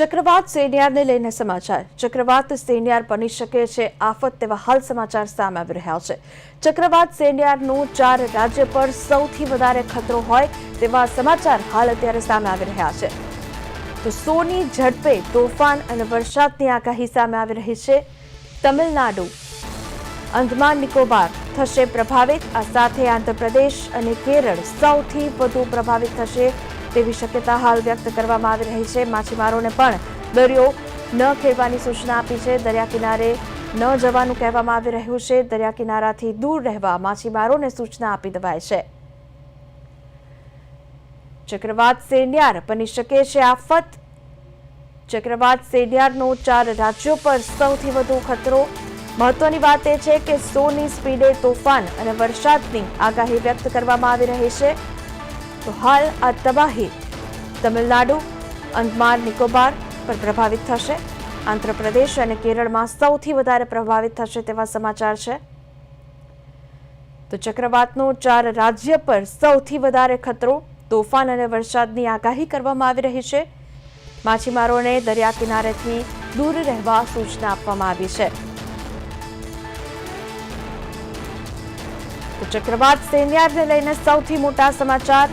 ચક્રવાત સેનિયારને લઈને સમાચાર. ચક્રવાત સેનિયાર બની શકે છે આફત તેવા હાલ સમાચાર સામે આવી રહ્યા છે. ચક્રવાત સેનિયારનું ચાર રાજ્ય પર સૌથી વધારે ખતરો હોય તેવા સમાચાર હાલ અત્યારે સામે આવી રહ્યા છે. તો સોની ઝડપે તોફાન અને વરસાદની આગાહી સામે આવી રહી છે. તમિલનાડુ. અંદમાન નિકોબાર થશે પ્રભાવિત. આ સાથે આંધ્રપ્રદેશ અને કેરળ સૌથી વધુ પ્રભાવિત થશે. તેવી શક્યતા હાલ વ્યક્ત કરવામાં આવી રહી છે. માછીમારોને પણ દરિયો ન ખેડવાની સૂચના આપી છે. દરિયા કિનારે ન જવાનું કહેવામાં આવી રહ્યું છે. દરિયા કિનારાથી દૂર રહેવા માછીમારોને સૂચના આપી દેવાય છે. ચક્રવાત સેન્યાર બની શકે છે આફત. ચક્રવાત સેડિયારનો ચાર રાજ્યો પર સૌથી વધુ ખતરો. મહત્વની વાત એ છે કે સોની સ્પીડે તોફાન અને વરસાદની આગાહી વ્યક્ત કરવામાં આવી રહી છે. તો હાલ આ તબાહી તમિલનાડુ, અંદમાન, નિકોબાર પર પ્રભાવિત થશે. આંધ્રપ્રદેશ અને કેરળમાં સૌથી વધારે પ્રભાવિત થશે તેવા સમાચાર છે. તો ચક્રવાતનો ચાર રાજ્ય પર સૌથી વધારે ખતરો, તોફાન અને વરસાદની આગાહી કરવામાં આવી રહી છે. માછીમારોને દરિયા કિનારેથી દૂર રહેવા સૂચના આપવામાં આવી છે. ચક્રવાત સેન્યારને લઈને સૌથી મોટા સમાચાર